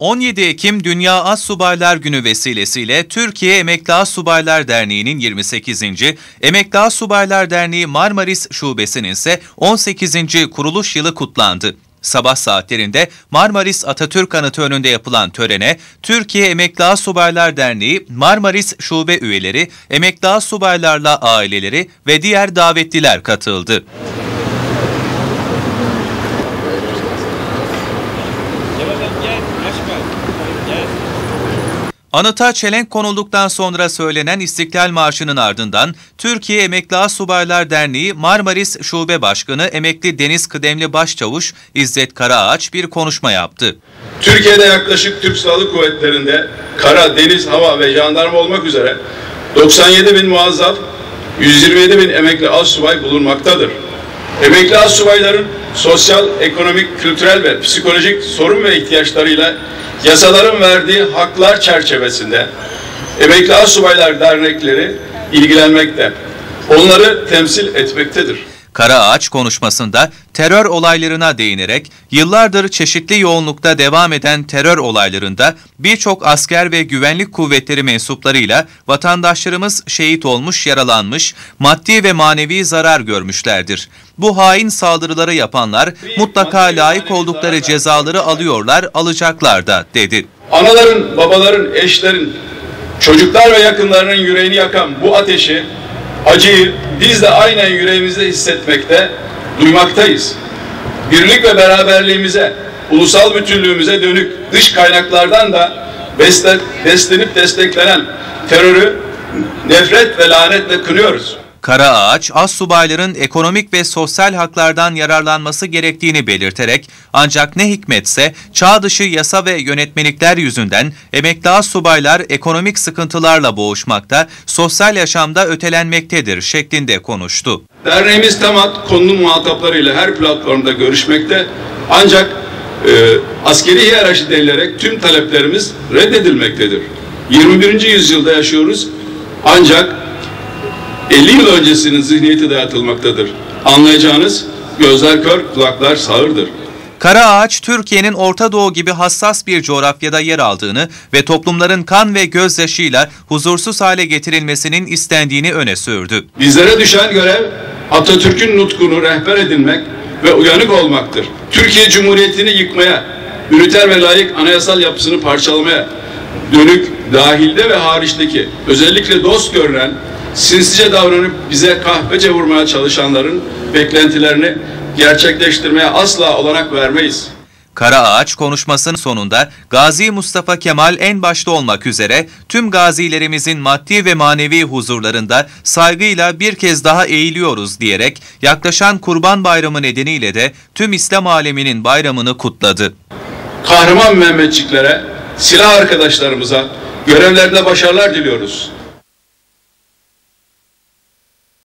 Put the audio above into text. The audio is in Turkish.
17 Ekim Dünya Assubaylar Günü vesilesiyle Türkiye Emekli Assubaylar Derneği'nin 28. Emekli Assubaylar Derneği Marmaris Şubesi'nin ise 18. kuruluş yılı kutlandı. Sabah saatlerinde Marmaris Atatürk Anıtı önünde yapılan törene Türkiye Emekli Assubaylar Derneği, Marmaris Şube üyeleri, emekli assubaylarla aileleri ve diğer davetliler katıldı. Anıta çelenk konulduktan sonra söylenen İstiklal Marşı'nın ardından Türkiye Emekli Asubaylar Derneği Marmaris Şube Başkanı Emekli Deniz Kıdemli Başçavuş İzzet Karaağaç bir konuşma yaptı. Türkiye'de yaklaşık Türk Silahlı Kuvvetleri'nde kara, deniz, hava ve jandarma olmak üzere 97 bin muazzaf, 127 bin emekli asubay bulunmaktadır. Emekli asubayların sosyal, ekonomik, kültürel ve psikolojik sorun ve ihtiyaçlarıyla yasaların verdiği haklar çerçevesinde Emekli Asubaylar Dernekleri ilgilenmekte. Onları temsil etmektedir. Karaağaç konuşmasında terör olaylarına değinerek yıllardır çeşitli yoğunlukta devam eden terör olaylarında birçok asker ve güvenlik kuvvetleri mensuplarıyla vatandaşlarımız şehit olmuş, yaralanmış, maddi ve manevi zarar görmüşlerdir. Bu hain saldırıları yapanlar mutlaka layık oldukları cezaları alıyorlar, alacaklar da dedi. Anaların, babaların, eşlerin, çocuklar ve yakınlarının yüreğini yakan bu ateşi acıyı biz de aynen yüreğimizde hissetmekte, duymaktayız. Birlik ve beraberliğimize, ulusal bütünlüğümüze dönük dış kaynaklardan da beslenip desteklenen terörü nefret ve lanetle kınıyoruz. Karaağaç, az subayların ekonomik ve sosyal haklardan yararlanması gerektiğini belirterek ancak ne hikmetse çağ dışı yasa ve yönetmelikler yüzünden emekli az subaylar ekonomik sıkıntılarla boğuşmakta, sosyal yaşamda ötelenmektedir şeklinde konuştu. Derneğimiz TEMAT konunun muhataplarıyla her platformda görüşmekte ancak e, askeri hiyerarşi denilerek tüm taleplerimiz reddedilmektedir. 21. yüzyılda yaşıyoruz ancak 50 yıl öncesinin zihniyeti dayatılmaktadır. Anlayacağınız gözler kör, kulaklar sağırdır. Karaağaç, Türkiye'nin Orta Doğu gibi hassas bir coğrafyada yer aldığını ve toplumların kan ve gözyaşıyla huzursuz hale getirilmesinin istendiğini öne sürdü. Bizlere düşen görev Atatürk'ün nutkunu rehber edinmek ve uyanık olmaktır. Türkiye Cumhuriyeti'ni yıkmaya, üniter ve layık anayasal yapısını parçalamaya dönük dahilde ve hariçteki özellikle dost görünen sinsice davranıp bize kahpece vurmaya çalışanların beklentilerini gerçekleştirmeye asla olanak vermeyiz. Karaağaç konuşmasının sonunda Gazi Mustafa Kemal en başta olmak üzere tüm gazilerimizin maddi ve manevi huzurlarında saygıyla bir kez daha eğiliyoruz diyerek yaklaşan Kurban Bayramı nedeniyle de tüm İslam aleminin bayramını kutladı. Kahraman Mehmetçiklere, silah arkadaşlarımıza görevlerinde başarılar diliyoruz.